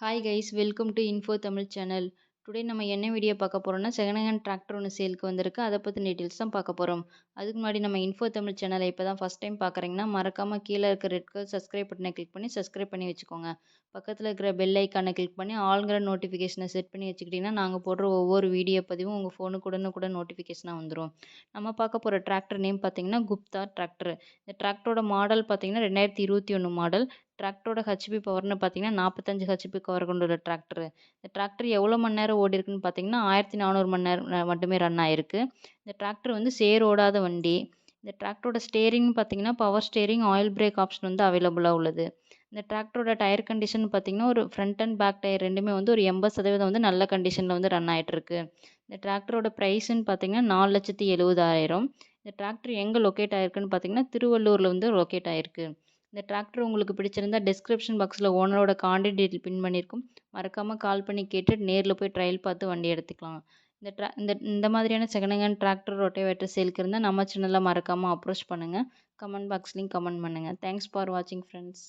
Hi guys welcome to info Tamil channel today நம்ம என்ன video பார்க்க போகிறோம்னா செகண்ட் ஹேண்ட் டிராக்டர் ஒன்று சேலுக்கு வந்திருக்கு. அதை பற்றி டீட்டெயில்ஸ் தான் பார்க்க போகிறோம் அதுக்கு முன்னாடி நம்ம இன்ஃபோ தமிழ் சேனலை இப்போ தான் ஃபஸ்ட் டைம் பார்க்குறீங்கன்னா மறக்காமல் கீழே இருக்க ரெட் கலர் சப்ஸ்கிரைப் பட்டனை கிளிக் பண்ணி சப்ஸ்கிரைப் பண்ணி வச்சுக்கோங்க. பக்கத்தில் இருக்கிற பெல் ஐக்கானை கிளிக் பண்ணி ஆளுங்கிற நோட்டிஃபிகேஷனை செட் பண்ணி வச்சுக்கிட்டிங்கன்னா நாங்கள் போடுற ஒவ்வொரு வீடியோ பதிவும் உங்கள் ஃபோனுக்கு கூட நோட்டிஃபிகேஷனாக வந்துடும் நம்ம பார்க்க போகிற டிராக்டர் நேம் பார்த்தீங்கன்னா குப்தா டிராக்டர் இந்த டிராக்டரோட மாடல் பார்த்தீங்கன்னா ரெண்டாயிரத்தி இருபத்தி ஒன்று மாடல் டிராக்டரோட ஹெச்பி பவர்னு பார்த்தீங்கன்னா நாற்பத்தஞ்சு ஹெச்பி பவர் கொண்டுள்ள டிராக்டரு. இந்த டிராக்டர் எவ்வளோ மணி நேரம் ஓடி இருக்குன்னு பார்த்தீங்கன்னா ஆயிரத்தி நானூறு மணி நேரம் மட்டுமே ரன் ஆயிருக்கு. இந்த டிராக்டர் வந்து சேர் ஓடாத வண்டி. இந்த டிராக்டரோட ஸ்டேரிங்னு பார்த்தீங்கன்னா power steering oil brake option வந்து அவைலபிளாக உள்ளது. இந்த டிராக்டரோட டயர் கண்டிஷன் பார்த்தீங்கன்னா ஒரு ஃப்ரண்ட் அண்ட் பேக் டயர் ரெண்டுமே வந்து ஒரு எண்பது சதவீதம் வந்து நல்ல கண்டிஷனில் வந்து ரன் ஆகிட்டுருக்கு இந்த டிராக்டரோட ப்ரைஸுன்னு பார்த்தீங்கன்னா நாலு லட்சத்தி எழுபதாயிரம் இந்த டிராக்டர் எங்கே லொக்கேட் ஆகிருக்குன்னு பார்த்தீங்கன்னா திருவள்ளூரில் வந்து லொக்கேட் ஆகிருக்கு இந்த டிராக்டர் உங்களுக்கு பிடிச்சிருந்தா டிஸ்கிரிப்ஷன் பாக்ஸில் ஓனரோட கான்டெக்ட் டீட்டெயில் பின் பண்ணியிருக்கும் மறக்காமல் கால் பண்ணி கேட்டு நேரில் போய் ட்ரையல் பார்த்து வண்டி எடுத்துக்கலாம். இந்த ட்ரா இந்த இந்த மாதிரியான செகண்ட் ஹேண்ட் டிராக்டர் ரொட்டேவேட்டர் சேலுக்கு இருந்தால் நம்ம சேனலில் மறக்காமல் அப்ரோச் பண்ணுங்கள் கமெண்ட் பாக்ஸ்லேயும் கமெண்ட் பண்ணுங்கள் தேங்க்ஸ் ஃபார் வாட்சிங் ஃப்ரெண்ட்ஸ்